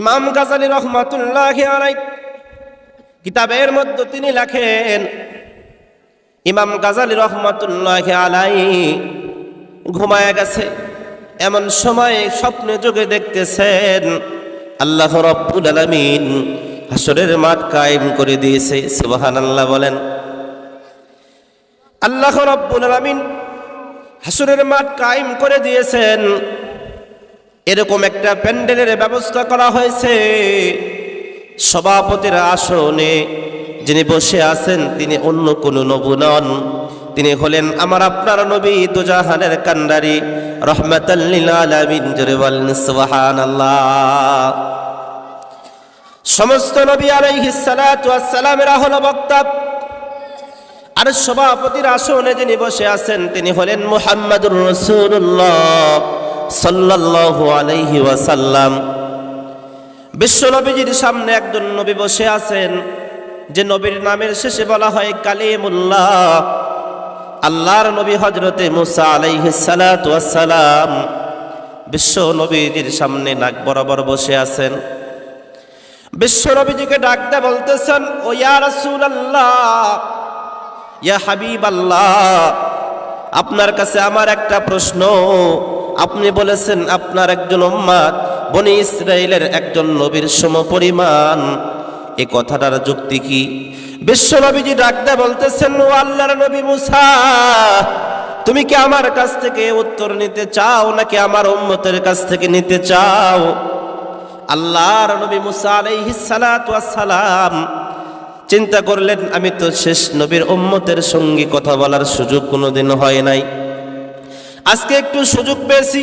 ইমাম গাজালি রহমাতুল্লাহ কিতাবের মধ্যে তিনি লেখেন, ইমাম গাজালি রহমাতুল্লাহ আলাই ঘুমায় গেছে, এমন সময় স্বপ্নে যোগে দেখতেছেন, আল্লাহ রব্বুল আলামিন হাসরের মাঠ কায়েম করে দিয়েছে সুবাহান আল্লাহ বলেন। আল্লাহ রব্বুল আলামিন হাসরের মাঠ কায়েম করে দিয়েছেন এরকম একটা প্যান্ডেলের ব্যবস্থা করা হয়েছে। সভাপতির আসনে যিনি বসে আছেন, তিনি অন্য কোনো নবু নন। তিনি হলেন আমার আপনার নবী দুজাহানের কান্ডারি। রহমাতাল্লিল সুবহানাল্লাহ। সমস্ত নবী আলাইহিস সালাতু ওয়াস সালামেরা হলো বক্তা আর সভাপতির আসনে যিনি বসে আছেন, তিনি হলেন মুহাম্মাদুর রাসূলুল্লাহ। সাল্লাল্লাহু আলাইহি ওয়াসাল্লাম। বিশ্ব নবীজির সামনে একজন নবী বসে আছেন, যে নবীর নামের শেষে বলা হয় কালিমুল্লাহ। আল্লাহর নবী হজরতে মুসা আলাইহিস সালাতু ওয়াসসালাম বিশ্ব নবীজির সামনে নাক বরাবর বসে আছেন। বিশ্ব নবীজিকে ডাকতে বলতেছেন, ও ইয়া রাসূলুল্লাহ, ইয়া হাবিব আল্লাহ আপনার কাছে আমার একটা প্রশ্ন। আপনি বলেছেন, আপনার একজন উম্মাদ বনি ইসরায়েলের একজন নবীর সমপরিমাণ। এ কথাটার যুক্তি কি? বিশ্ব নবীজি ডাকতে বলতেছেন, ও আল্লাহর নবী মুসা, তুমি কি আমার কাছ থেকে উত্তর নিতে চাও নাকি আমার উম্মতের কাছ থেকে নিতে চাও? আল্লাহর নবী মুসা আলাইহিস সালাতু সালাম চিন্তা করলেন, আমি তো শেষ নবীর উম্মতের সঙ্গে কথা বলার সুযোগ কোনোদিন হয় নাই। আজকে একটু সুযোগ পেয়েছি,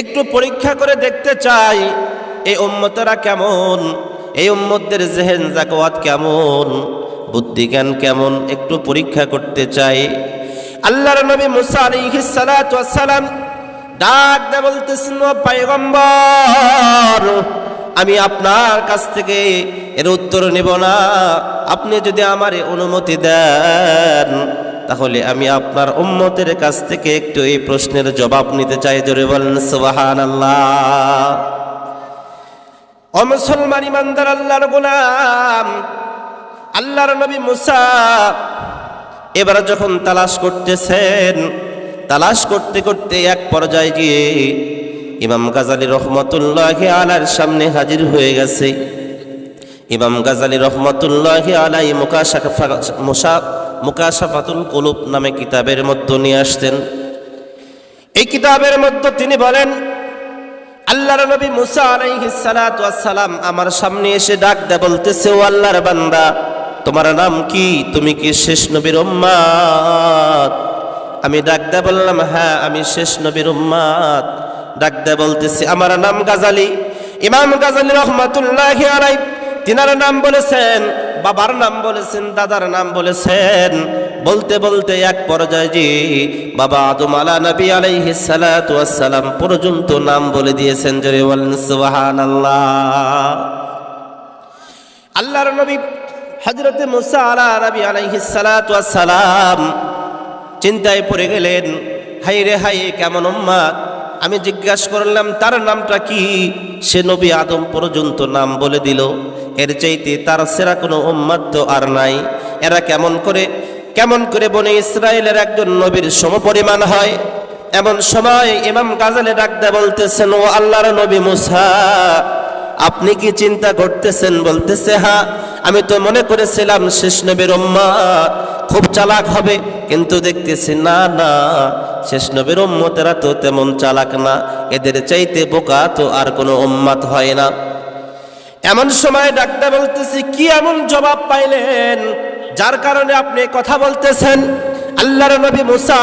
একটু পরীক্ষা করে দেখতে চাই এই উম্মতরা কেমন, এই উম্মতদের জেহেন জাকওয়াত কেমন বুদ্ধিজ্ঞান কেমন, একটু পরীক্ষা করতে চাই। আল্লাহর নবী মুসা সালাম ডাক দে বলতেছেন পয়গম্বর, আমি আপনার কাছ থেকে এর উত্তর নেব না। আপনি যদি আমার অনুমতি দেন তাহলে আমি আপনার উম্মতের কাছ থেকে একটু এই প্রশ্নের জবাব নিতে চাই। জোরে বলেন সুবাহান আল্লাহ মুসলমান ইমানদার, আল্লাহর গোলাম, আল্লাহর নবী মুসা, এবার যখন তালাশ করতেছেন, তালাশ করতে করতে এক পর্যায়ে গিয়ে ইমাম গাজালি রহমতুল্লাহ আলার সামনে হাজির হয়ে গেছে। ইমাম গাজালি রহমতুল্লাহ আলাই মুসা মুকাশাফাতুল কুলুব নামে কিতাবের মধ্যে নিয়ে আসতেন। এই কিতাবের মধ্যে তিনি বলেন, আল্লাহর নবী মুসা সালাম আমার সামনে এসে ডাক দে বলতেছে, ও আল্লাহর বান্দা, তোমার নাম কি? তুমি কি শেষ নবীর উম্মাত আমি ডাক দে বললাম হ্যাঁ আমি শেষ নবীর উম্মাত ডাক দে বলতেছি, আমার নাম গাজালি। ইমাম গাজালি রহমাতুল্লাহ আলাই তিনার নাম বলেছেন বাবার নাম বলেছেন, দাদার নাম বলেছেন। বলতে বলতে এক পর্যায়ে যে বাবা আদম আলা নবী আলাইহিস সালাতু পর্যন্ত নাম বলে দিয়েছেন, জোরে বলেন, সুবহানাল্লাহ। আল্লাহর নবী হযরতে মুসা আলা নবী আলাইহিস সালাতু চিন্তায় পড়ে গেলেন হাই রে হাই কেমন উম্মাদ আমি জিজ্ঞাসা করলাম, তার নামটা কি? সে নবী আদম পর্যন্ত নাম বলে দিল, এর চাইতে তার সেরা কোনো উম্মাদ তো আর নাই। এরা কেমন করে কেমন করে বনে ইসরায়েলের একজন নবীর সমপরিমাণ হয়? এমন সময় ইমাম গাজালে ডাকতে বলতেছেন, ও আল্লাহর নবী মুসা, আপনি কি চিন্তা করতেছেন? বলতেছে, হা, আমি তো মনে করেছিলাম শেষ নবীর উম্মাদ খুব চালাক হবে, কিন্তু দেখতেছি না না শেষ নবীর উম্মতেরা তো তেমন চালাক না। এদের চাইতে বোকা তো আর কোনো উম্মাত হয় না। এমন সময় ডাক্তার বলতেছি, কি এমন জবাব পাইলেন যার কারণে আপনি কথা বলতেছেন? আল্লাহর নবী মুসা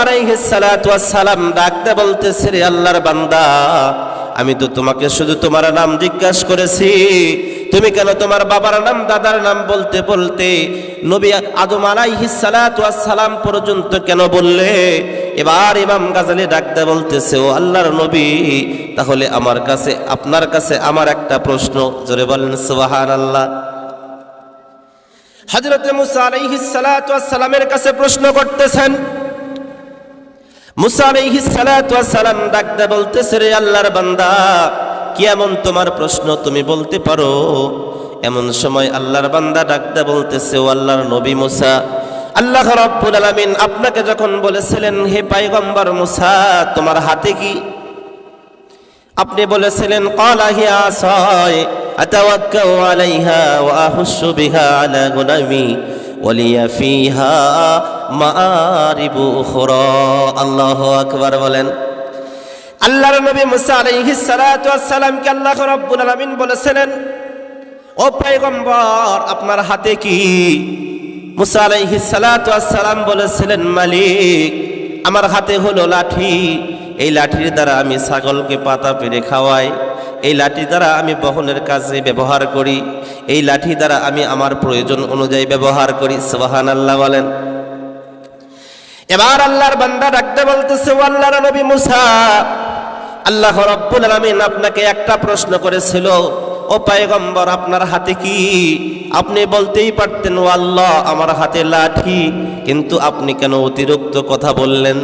সালাম ডাকতে বলতেছে, রে আল্লাহর বান্দা, আমি তো তোমাকে শুধু তোমার নাম জিজ্ঞাসা করেছি। তুমি কেন তোমার বাবার নাম, দাদার নাম বলতে বলতে নবী আদম আলাইহিস সালাম পর্যন্ত কেন বললে? এবার ইমাম গাজালি ডাকতে বলতেছে, ও আল্লাহর নবী, তাহলে আমার কাছে, আপনার কাছে আমার একটা প্রশ্ন। জোরে বলেন, সুবহানাল্লাহ। হজরতে মুসা আলাইহিস সালাতু ওয়াস সালামের কাছে প্রশ্ন করতেছেন। মুসা আলাইহিস সালাতু ওয়াস সালাম ডাকতে বলতেছে, রে আল্লাহর বান্দা, কি এমন তোমার প্রশ্ন তুমি বলতে পারো? এমন সময় আল্লাহর বান্দা ডাকতে বলতেছে, ও আল্লাহর নবী মুসা আল্লাহ রাব্বুল আলামিন আপনাকে যখন বলেছিলেন, হে পাইগম্বর মুসা, তোমার হাতে কি? আপনি বলেছিলেন, কলা হিয়া সয় আতাওয়াক্কাউ আলাইহা ওয়া আহুশু বিহা আলা গুনামি ওয়ালিয়া ফিহা মাআরিবু উখরা। আল্লাহু আকবার বলেন। আল্লাহর নবী মুসা আলাইহিস সালাতু ওয়াস সালামকে আল্লাহ রাব্বুল আলামিন বলেছিলেন, ও পয়গম্বর আপনার হাতে কি? মুসা ওয়াস সালাম বলেছিলেন, মালিক, আমার হাতে হলো লাঠি। এই লাঠির দ্বারা আমি ছাগলকে পাতা পেরে খাওয়াই। এই লাঠি দ্বারা আমি বহনের কাজে ব্যবহার করি। এই লাঠি দ্বারা আমি আমার প্রয়োজন অনুযায়ী ব্যবহার করি সুবাহান আল্লাহ বলেন। এবার আল্লাহর বান্দা ডাকতে বলতেছে আল্লাহর নবী মুসা, আল্লাহ রব্বুল আলামিন আপনাকে একটা প্রশ্ন করেছিল ও পায়গম্বর, আপনার হাতে কি? আপনি বলতেই পারতেন, ও আল্লাহ, আমার হাতে লাঠি। কিন্তু আপনি কেন অতিরিক্ত কথা বললেন?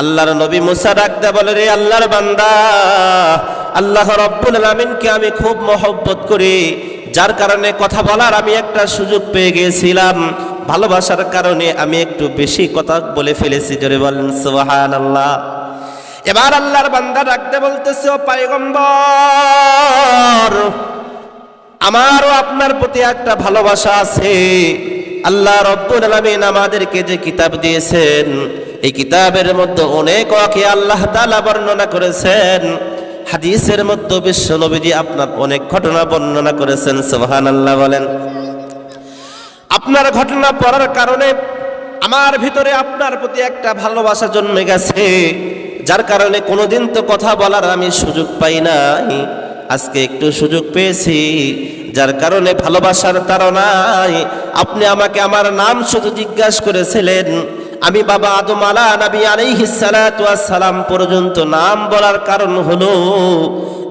আল্লাহর নবী মুসা ডাকতে বলে, রে আল্লাহর বান্দা, আল্লাহ রব্বুল আলামিনকে আমি খুব মহব্বত করি। যার কারণে কথা বলার আমি একটা সুযোগ পেয়ে গিয়েছিলাম। ভালোবাসার কারণে আমি একটু বেশি কথা বলে ফেলেছি। জোরে বলেন সুবাহান আল্লাহ এবার আল্লাহর বান্দা ডাকতে বলতেছে, ও পায়গম্বর, আমারও আপনার প্রতি একটা ভালোবাসা আছে। আল্লাহ রব্বুল আলামিন আমাদেরকে যে কিতাব দিয়েছেন, এই কিতাবের মধ্যে অনেক ওয়াকে আল্লাহ তাআলা বর্ণনা করেছেন। হাদিসের মধ্যে বিশ্ব নবীজি আপনার অনেক ঘটনা বর্ণনা করেছেন, সুবহানাল্লাহ বলেন। আপনার ঘটনা পড়ার কারণে আমার ভিতরে আপনার প্রতি একটা ভালোবাসা জন্মে গেছে। যার কারণে কোনোদিন তো কথা বলার আমি সুযোগ পাই নাই। আজকে একটু সুযোগ পেয়েছি, যার কারণে ভালোবাসার তারনায় আপনি আমাকে আমার নাম শুধু জিজ্ঞাসা করেছিলেন। আমি বাবা আদম আলা নবী ওয়াস সালাম পর্যন্ত নাম বলার কারণ হলো,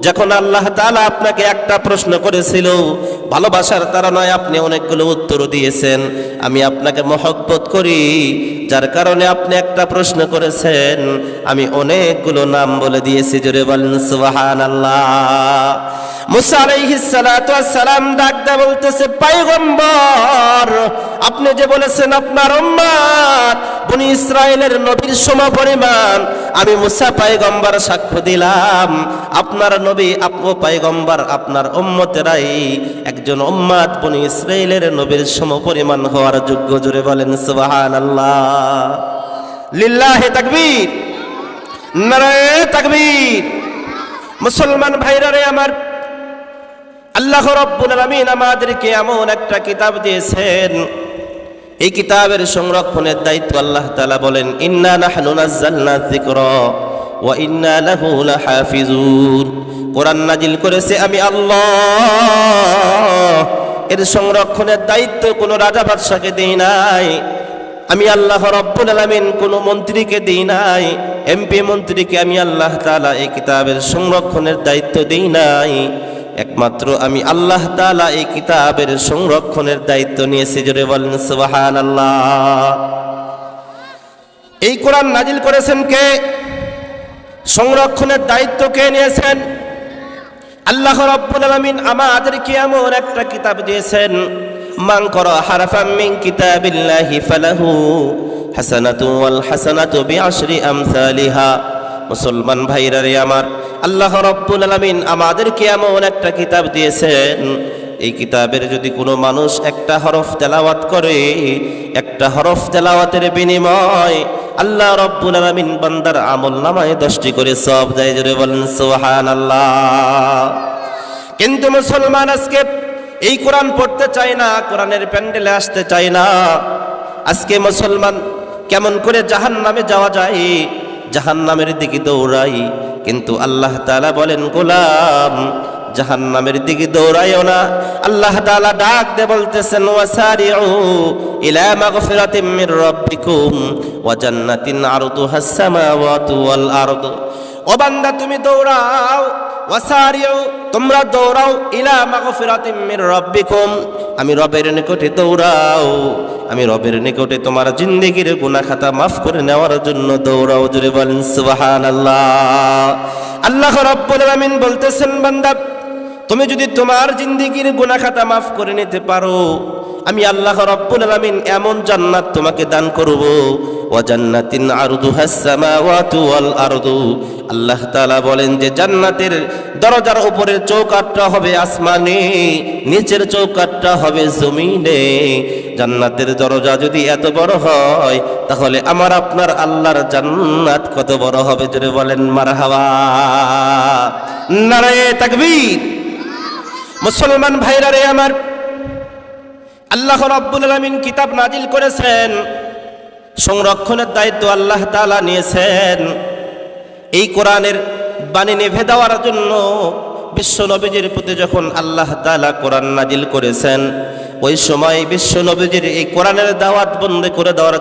যখন আল্লাহ তাআলা আপনাকে একটা প্রশ্ন করেছিল, ভালোবাসার তারনায় আপনি অনেকগুলো উত্তর দিয়েছেন। আমি আপনাকে মহব্বত করি যার কারণে আপনি একটা প্রশ্ন করেছেন, আমি অনেকগুলো নাম বলে দিয়েছি, জোরে বলেন সালাতু ওয়াস সালাম ডাকদা বলতেছে পয়গম্বর আপনি যে বলেছেন আপনার উম্মত বনি ইসরায়েলের নবীর সমপরিমাণ, আমি মুসা পায়গম্বর সাক্ষ্য দিলাম। আপনার নবী আপু পায়গম্বর আপনার উম্মতেরাই একজন উম্মাদ বনি ইসরায়েলের নবীর সমপরিমাণ হওয়ার যোগ্য জুড়ে বলেন, সুবহানাল্লাহ। লিল্লাহি তাকবীর, নারায়ে তাকবীর। মুসলমান ভাইরা রে আমার আল্লাহ রব্বুল আলামিন আমাদেরকে এমন একটা কিতাব দিয়েছেন। এই কিতাবের সংরক্ষণের দায়িত্ব আল্লাহ তাআলা বলেন, ইন্না নাহনু নাযালনা যিকরা ওয়া ইন্না লাহু লাহাফিজুন। কোরআন নাজিল করেছে, আমি আল্লাহ। এর সংরক্ষণের দায়িত্ব কোনো রাজা বাদশাকে দেই নাই। আমি আল্লাহ রব্বুল আলামিন কোনো মন্ত্রীকে দিই নাই এমপি মন্ত্রীকে আমি আল্লাহ তাআলা এই কিতাবের সংরক্ষণের দায়িত্ব দিই নাই। একমাত্র আমি আল্লাহ তাআলা এই কিতাবের সংরক্ষণের দায়িত্ব নিয়েছি, জোরে বলেন সুবহানাল্লাহ। এই কোরআন নাজিল করেছেন কে? সংরক্ষণের দায়িত্ব কে নিয়েছেন? আল্লাহ রাব্বুল আলামিন আমাদেরকে এমন একটা কিতাব দিয়েছেন মান করা হারফাম মিন কিতাবিল্লাহি ফালাহু হাসানাতু ওয়াল হাসানাতু বিআশরি আমসালিহা। মুসলমান ভাইরা রে আমার, আল্লাহ রাব্বুল আলামিন আমাদেরকে এমন একটা কিতাব দিয়েছেন। এই কিতাবের যদি কোনো মানুষ একটা হরফ তেলাওয়াত করে, একটা হরফ তেলাওয়াতের বিনিময় আল্লাহ রব্বুল আলামিন বান্দার আমল নামায় দশটি করে সব দেয়। জোরে বলেন, সুবহানাল্লাহ। কিন্তু মুসলমান আজকে এই কোরআন পড়তে চায় না, কোরআনের প্যান্ডেলে আসতে চায় না। আজকে মুসলমান কেমন করে জাহান নামে যাওয়া যায়? জাহান নামের দিকে দৌড়াই, কিন্তু আল্লাহ তাআলা বলেন, গোলাম জাহান নামের দিকে দৌড়াইও না। আল্লাহ তাআলা ডাক দে বলতেছেন, ওয়াসারিউ তুমি দৌড়াও। ওয়াসারিউ, তোমরা দৌড়াও ইলা মাগফিরাতিম মির রাব্বিকুম। আমি রবের নিকটে দৌড়াও, আমি রবের নিকটে তোমার জিন্দেগির গুনাহ খাতা মাফ করে নেওয়ার জন্য দৌড়াও জুড়ে বলেন সুবহানাল্লাহ। আল্লাহ রব্বুল আলামিন বলতেছেন, বান্দা, তুমি যদি তোমার জিন্দিগির গুনাহ খাতা মাফ করে নিতে পারো, আমি আল্লাহ রব্বুল আলামিন এমন জান্নাত তোমাকে দান করব ওয়া জান্নাতিন আরদুহাস সামাওয়াতু ওয়াল আরদু। আল্লাহ বলেন যে জান্নাতের দরজার উপরের চৌকাটটা হবে আসমানে, নিচের চৌকাটটা হবে জমিনে। জান্নাতের দরজা যদি এত বড় হয়, তাহলে আমার আপনার আল্লাহর জান্নাত কত বড় হবে যদি বলেন, মারহাবা। নারায়ে তাকবীর। মুসলমান ভাইরা রে আমার, আল্লাহ রাব্বুল আলামিন কিতাব নাজিল করেছেন। সংরক্ষণের দায়িত্ব আল্লাহ তাআলা নিয়েছেন। এই কোরআনের বাণী নেভে দেওয়ার জন্য বিশ্ব নবীজির প্রতি যখন আল্লাহ তাআলা কোরআন নাজিল করেছেন, ওই সময় বিশ্ব নবীজির এই কোরআনের দাওয়াত বন্ধ করে দেওয়ার